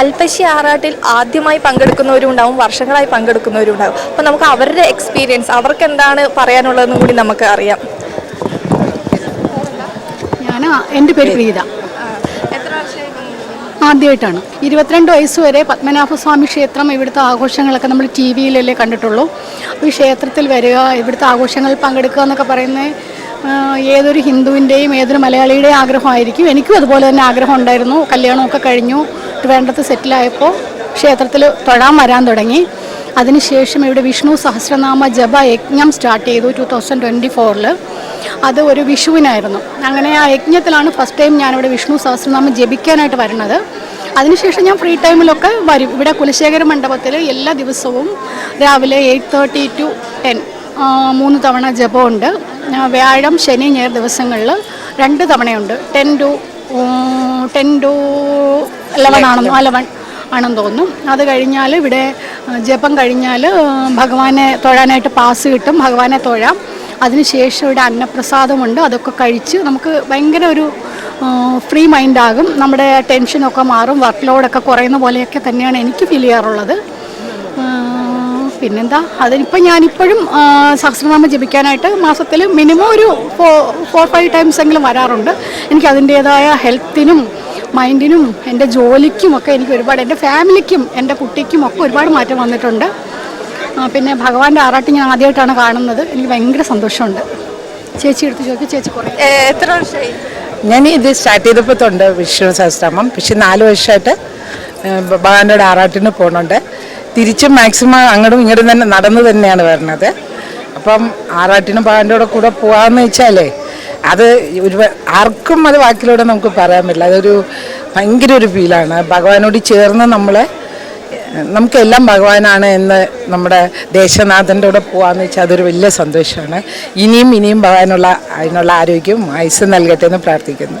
അൽപ്പശി ആറാട്ടിൽ ആദ്യമായി പങ്കെടുക്കുന്നവരും ഉണ്ടാവും വർഷങ്ങളായി പങ്കെടുക്കുന്നവരും ഉണ്ടാവും അപ്പോൾ നമുക്ക് അവരുടെ എക്സ്പീരിയൻസ് അവർക്ക് എന്താണ് പറയാനുള്ളതെന്നും കൂടി നമുക്ക് അറിയാം. ഞാൻ എന്റെ പേര് പ്രീത. ആദ്യമായിട്ടാണ്. ഇരുപത്തിരണ്ട് വയസ്സ് വരെ പത്മനാഭസ്വാമി ക്ഷേത്രം ഇവിടുത്തെ ആഘോഷങ്ങളൊക്കെ നമ്മൾ ടി വിയിലല്ലേ കണ്ടിട്ടുള്ളൂ. അപ്പോൾ ഈ ക്ഷേത്രത്തിൽ വരിക ഇവിടുത്തെ ആഘോഷങ്ങളിൽ പങ്കെടുക്കുക എന്നൊക്കെ പറയുന്നത് ഏതൊരു ഹിന്ദുവിന്റെയും ഏതൊരു മലയാളിയുടെയും ആഗ്രഹമായിരിക്കും. എനിക്കും അതുപോലെ തന്നെ ആഗ്രഹം ഉണ്ടായിരുന്നു. കല്യാണമൊക്കെ കഴിഞ്ഞു. ട്രിവാൻഡ്രത്ത് സെറ്റിലായപ്പോൾ ക്ഷേത്രത്തിൽ തൊഴാൻ വരാൻ തുടങ്ങി. അതിനുശേഷം ഇവിടെ വിഷ്ണു സഹസ്രനാമ ജപ യജ്ഞം സ്റ്റാർട്ട് ചെയ്തു ടു തൗസൻഡ് ട്വന്റി ഫോറിൽ അത് ഒരു വിഷുവിനായിരുന്നു. അങ്ങനെ ആ യജ്ഞത്തിലാണ് ഫസ്റ്റ് ടൈം ഞാനിവിടെ വിഷ്ണു സഹസ്രനാമം ജപിക്കാനായിട്ട് വരുന്നത്. അതിനുശേഷം ഞാൻ ഫ്രീ ടൈമിലൊക്കെ വരും. ഇവിടെ കുലശേഖര മണ്ഡപത്തിൽ എല്ലാ ദിവസവും രാവിലെ എയ്റ്റ് തേർട്ടി ടു ടെൻ മൂന്ന് തവണ ജപമുണ്ട്. വ്യാഴം ശനി ഞായർ ദിവസങ്ങളിൽ രണ്ട് തവണയുണ്ട്. Ten to ten to eleven ആണെന്നോ ലെവൻ ആണെന്ന് തോന്നും അത് കഴിഞ്ഞാൽ ഇവിടെ ജപം കഴിഞ്ഞാൽ ഭഗവാനെ തൊഴാനായിട്ട് പാസ് കിട്ടും. ഭഗവാനെ തൊഴാം. അതിനുശേഷം ഇവിടെ അന്നപ്രസാദമുണ്ട്. അതൊക്കെ കഴിച്ച് നമുക്ക് ഭയങ്കര ഒരു ഫ്രീ മൈൻഡാകും നമ്മുടെ ടെൻഷനൊക്കെ മാറും. വർക്ക് ലോഡൊക്കെ കുറയുന്ന പോലെയൊക്കെ തന്നെയാണ് എനിക്ക് ഫീൽ ചെയ്യാറുള്ളത്. പിന്നെന്താ? അതിനിപ്പോൾ ഞാനിപ്പോഴും സഹസ്രനാമം ജപിക്കാനായിട്ട് മാസത്തിൽ മിനിമം ഒരു ഫോർ ഫോർ ഫൈവ് ടൈംസ് എങ്കിലും വരാറുണ്ട്. എനിക്ക് അതിന്റേതായ ഹെൽത്തിനും മൈൻഡിനും എന്റെ ജോലിക്കും ഒക്കെ എനിക്ക് ഒരുപാട് എന്റെ ഫാമിലിക്കും എന്റെ കുട്ടിക്കും ഒക്കെ ഒരുപാട് മാറ്റം വന്നിട്ടുണ്ട്. പിന്നെ ഭഗവാന്റെ ആറാട്ട് ഞാൻ ആദ്യമായിട്ടാണ് കാണുന്നത്. എനിക്ക് ഭയങ്കര സന്തോഷമുണ്ട്. ചേച്ചി എടുത്ത് ചോദിക്കും ചേച്ചി കുറേ. എത്ര വർഷമായി? ഞാൻ ഇത് സ്റ്റാർട്ട് ചെയ്തപ്പോൾ തൊണ്ട് വിഷ്ണു സഹസ്രാമം. പക്ഷെ നാല് വർഷമായിട്ട് ഭഗവാന്റെ ആറാട്ടിന് പോകുന്നുണ്ട് തിരിച്ചും മാക്സിമം അങ്ങോട്ടും ഇങ്ങോട്ടും തന്നെ നടന്നു തന്നെയാണ് വരുന്നത് അപ്പം ആറാട്ടിനും ഭഗവാന്റെ കൂടെ പോകാമെന്ന് വെച്ചാലേ അത് ഒരു ആർക്കും അത് വാക്കിലൂടെ നമുക്ക് പറയാൻ പറ്റില്ല. അതൊരു ഭയങ്കര ഒരു ഫീലാണ്. ഭഗവാനോട് ചേർന്ന് നമ്മളെ നമുക്കെല്ലാം ഭഗവാനാണ് എന്ന് നമ്മുടെ ദേശനാഥന്റെ കൂടെ പോകാമെന്ന് വെച്ചാൽ അതൊരു വലിയ സന്തോഷമാണ് ഇനിയും ഇനിയും ഭഗവാനുള്ള അതിനുള്ള ആരോഗ്യവും ആയുസ് നൽകട്ടെ എന്ന് പ്രാർത്ഥിക്കുന്നു.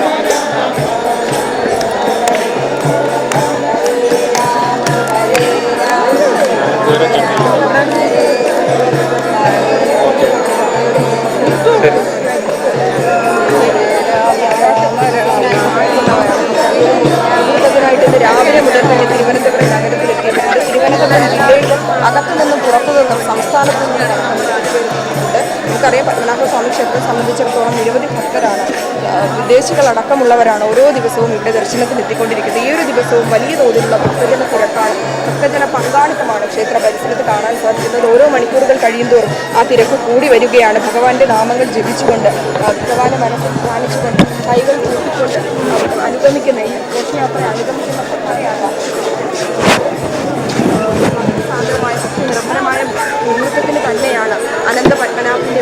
സംസ്ഥാനത്തു നിന്നും നടക്കുന്നുണ്ട് നമുക്കറിയാം പത്മനാഭസ്വാമി ക്ഷേത്രം സംബന്ധിച്ചിടത്തോളം നിരവധി ഭക്തരാണ്. വിദേശികളടക്കമുള്ളവരാണ് ഓരോ ദിവസവും ഇവിടെ ദർശനത്തിന് എത്തിക്കൊണ്ടിരിക്കുന്നത്. ഈ ഒരു ദിവസവും വലിയ തോതിലുള്ള ഭക്തജന തിരക്കാണ്. ഭക്തജന പങ്കാളിത്തമാണ് ക്ഷേത്ര പരിസരത്ത് കാണാൻ സാധിക്കുന്നത്. ഓരോ മണിക്കൂറുകൾ കഴിയുന്തോറും ആ തിരക്ക് കൂടി വരികയാണ്. ഭഗവാന്റെ നാമങ്ങൾ ജപിച്ചുകൊണ്ട് ഭഗവാന്റെ ഭഗവാനെ മനസ്സിൽ ധ്യാനിച്ചുകൊണ്ട് കൈകൾ കൂട്ടിക്കൊണ്ട് അനുഗമിക്കുന്ന ഈ ഘോഷയാത്ര അനുഗമിക്കുന്ന സ്വതന്ത്രമായ ശക്തി നിർഭരമായ നേതൃത്വത്തിന് തന്നെയാണ് അനന്തപത്മനാഭന്റെ